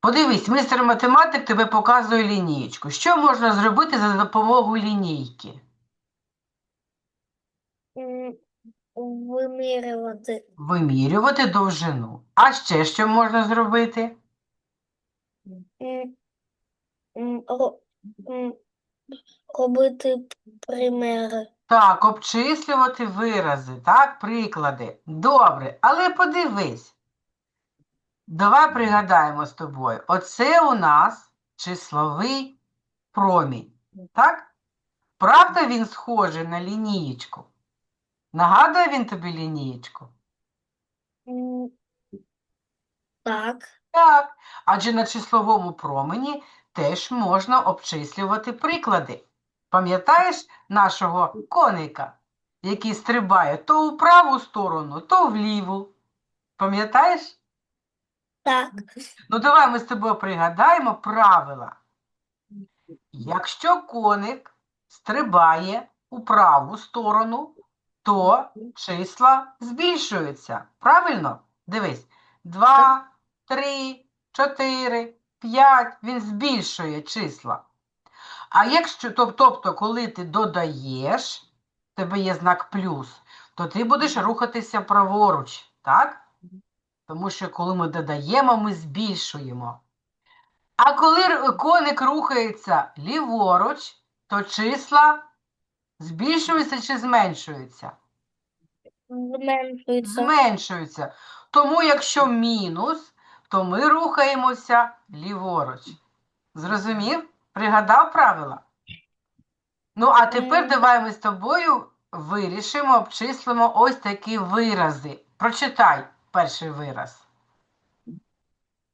Подивись, мистер математик тебе показує лінієчку. Що можна зробити за допомогою лінійки? Вимірювати. Вимірювати довжину. А ще що можна зробити? Робити примери. Так, обчислювати вирази, так, приклади. Добре, але подивись. Давай пригадаємо з тобою. Оце у нас числовий промінь. Так? Правда, він схожий на лінієчку? Нагадує він тобі лінієчку? Так. Так, адже на числовому промені теж можна обчислювати приклади. Пам'ятаєш нашого коника, який стрибає то у праву сторону, то в ліву? Пам'ятаєш? Так. Ну, давай ми з тобою пригадаємо правила. Якщо коник стрибає у праву сторону, то числа збільшуються. Правильно? Дивись. 2, 3, 4, 5. Він збільшує числа. А якщо, тобто, коли ти додаєш, тебе є знак плюс, то ти будеш рухатися праворуч, так? Тому що коли ми додаємо, ми збільшуємо. А коли коник рухається ліворуч, то числа збільшуються чи зменшуються? Зменшується. Зменшуються. Тому якщо мінус, то ми рухаємося ліворуч. Зрозумів? Пригадав правила? Ну, а тепер давай ми з тобою вирішимо, обчислимо ось такі вирази. Прочитай перший вираз.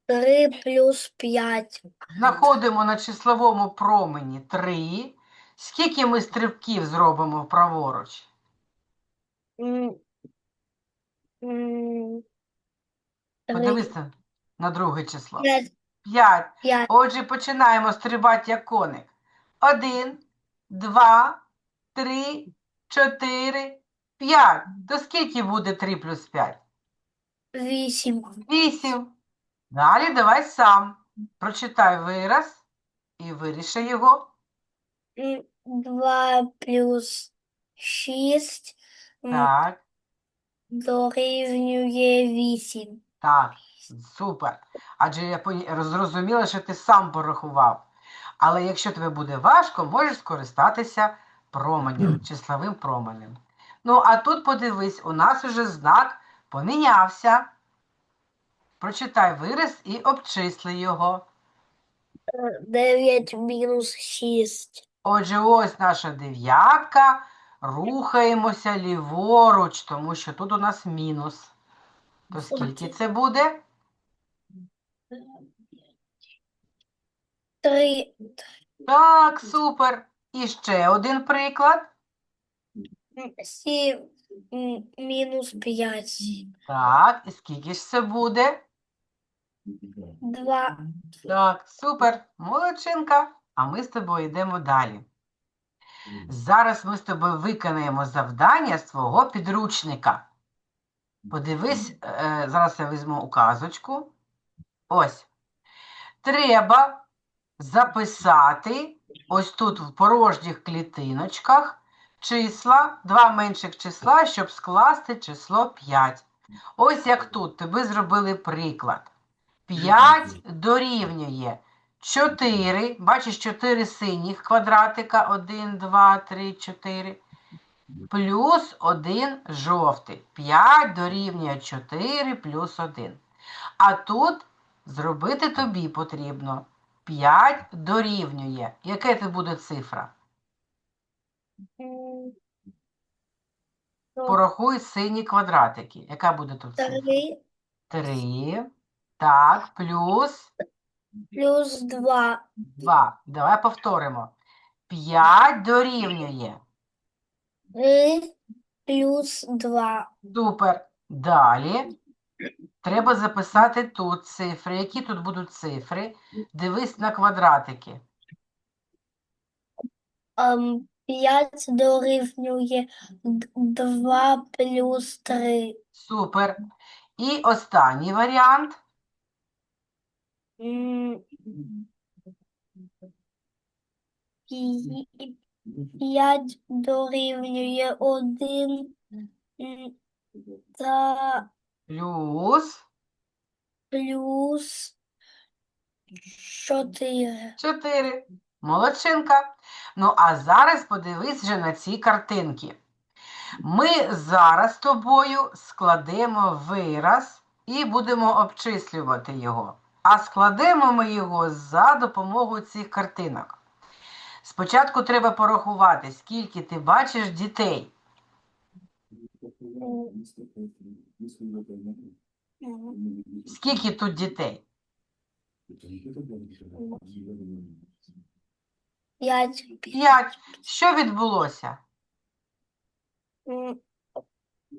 3 плюс 5. Знаходимо на числовому промені 3. Скільки ми стрибків зробимо праворуч? Подивися на друге число. п'ять, 5. п'ять, Отже, починаємо стрибати як коник. 1, 2, 3, 4, 5. То скільки буде 3 плюс 5? Вісім. 8. Далі давай сам. Прочитай вираз і виріши його. Два плюс шість м, Так. дорівнює вісім. Так, супер. Адже я зрозуміла, що ти сам порахував. Але якщо тобі буде важко, можеш скористатися променем, числовим променем. Ну, а тут подивись, у нас уже знак помінявся. Прочитай вираз і обчисли його. Дев'ять мінус шість. Отже, ось наша дев'ятка. Рухаємося ліворуч, тому що тут у нас мінус. То скільки це буде? Три. Так, супер. І ще один приклад. м, Сім м, мінус п'ять. Так, і скільки ж це буде? Два. Так, супер, молодчинка. А ми з тобою йдемо далі. Зараз ми з тобою виконаємо завдання з твого підручника. Подивись, е, зараз я візьму указочку. Ось. Треба записати ось тут в порожніх клітиночках числа, два менших числа, щоб скласти число 5. Ось як тут тобі зробили приклад. 5 дорівнює 4, бачиш, 4 синіх квадратика, 1, 2, 3, 4, плюс 1 жовтий. 5 дорівнює 4 плюс 1. А тут зробити тобі потрібно 5 дорівнює. Яке це буде цифра? Порахуй сині квадратики. Яка буде тут цифра? Три 3. Так, плюс плюс два. 2. Давай повторимо. 5 дорівнює. Три плюс два. Супер. Далі треба записати тут цифри. Які тут будуть цифри? Дивись на квадратики. Ем, П'ять дорівнює два плюс три. Супер. І останній варіант. П'ять дорівнює один та Плюс плюс чотири. 4. Молодчинка. Ну, а зараз подивись вже на ці картинки. Ми зараз з тобою складемо вираз і будемо обчислювати його. А складемо ми його за допомогою цих картинок. Спочатку треба порахувати, скільки ти бачиш дітей. Скільки тут дітей? П'ять. П'ять. Що відбулося?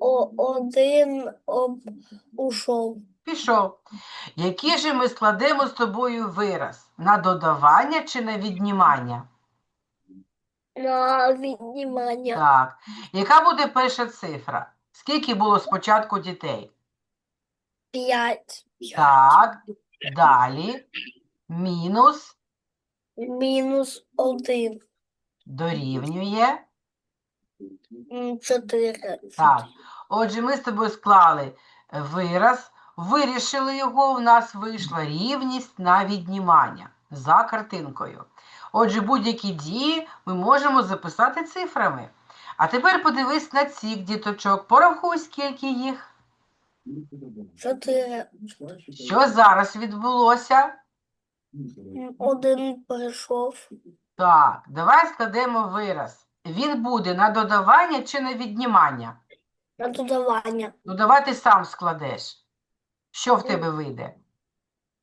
О, один об, ушов. Пішов. Який же ми складемо з тобою вираз? На додавання чи на віднімання? На віднімання. Так. Яка буде перша цифра? Скільки було спочатку дітей? П'ять. Так. Далі. Мінус Мінус один. дорівнює. М, Чотири. Так. Отже, ми з тобою склали вираз, вирішили його, у нас вийшла рівність на віднімання за картинкою. Отже, будь-які дії ми можемо записати цифрами. А тепер подивись на цих діточок, порахуй, скільки їх. Чотири. Що зараз відбулося? Один прийшов. Так, давай складемо вираз. Він буде на додавання чи на віднімання? На додавання. Ну, давай ти сам складеш. Що в тебе вийде?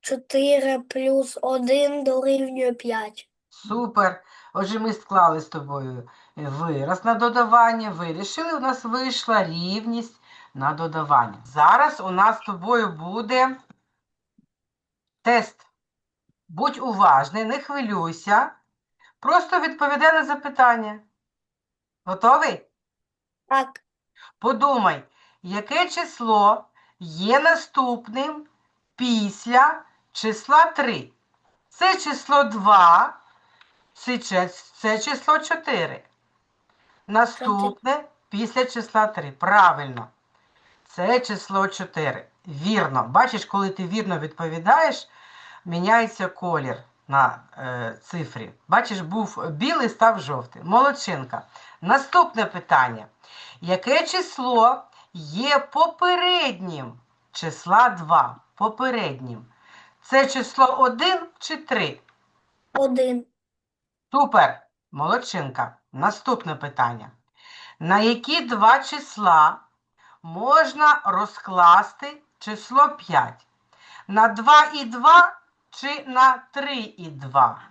Чотири плюс один дорівнює п'ять. Супер. Отже, ми склали з тобою вираз на додавання, вирішили, у нас вийшла рівність на додавання. Зараз у нас з тобою буде тест. Будь уважний, не хвилюйся. Просто відповідай на запитання. Готовий? Так, Подумай, яке число є наступним після числа 3? Це число 2, це, це число 4. Наступне після числа 3. Правильно. Це число 4. Вірно. Бачиш, коли ти вірно відповідаєш, міняється колір на е, цифрі. Бачиш, був білий, став жовтий. Молодчинка. Наступне питання. Яке число є попереднім числа 2? Попереднім. Це число 1 чи 3? один. Супер, молодчинка. Наступне питання. На які два числа можна розкласти число 5? На 2 і 2 чи на 3 і 2?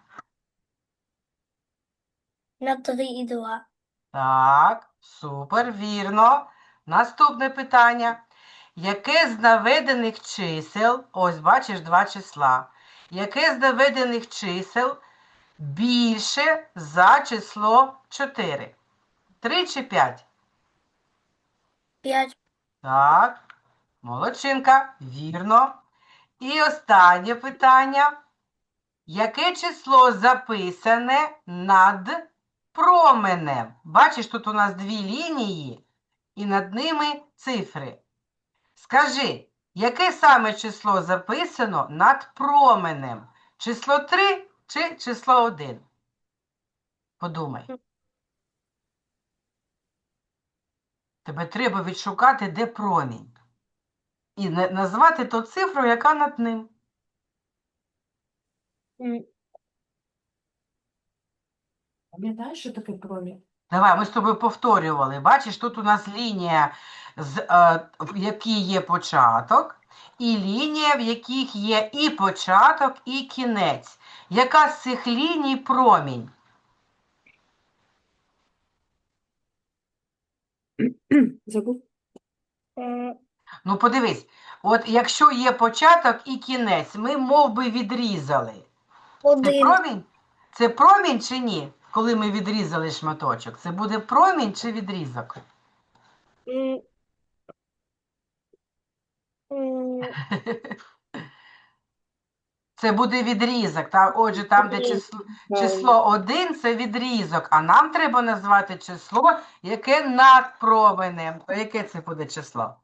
На три і два. Так, супер, вірно. Наступне питання. Яке з наведених чисел, ось бачиш два числа, яке з наведених чисел більше за число 4? 3 чи 5? П'ять. Так, молодчинка, вірно. І останнє питання. Яке число записане над променем? Бачиш, тут у нас дві лінії і над ними цифри. Скажи, яке саме число записано над променем? Число 3 чи число 1? Подумай. Тебе треба відшукати, де промінь. І на- назвати ту цифру, яка над ним. Пам'ятаєш, що таке промінь? Давай, ми з тобою повторювали. Бачиш, тут у нас лінія, з, е, в якій є початок, і лінія, в яких є і початок, і кінець. Яка з цих ліній промінь? Забув? Ну, подивись, от якщо є початок і кінець, ми мов би відрізали. Це промінь? Це промінь чи ні? Коли ми відрізали шматочок, це буде промінь чи відрізок? М, м, Це буде відрізок. Та, отже, там, де число, число 1 це відрізок, а нам треба назвати число, яке над променем. Яке це буде число?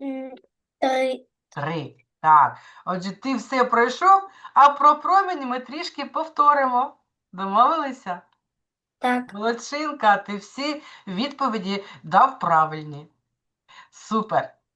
Три. Три. Так. Отже, ти все пройшов, а про промінь ми трішки повторимо. Домовилися? Так. Молодчинка, ти всі відповіді дав правильні. Супер.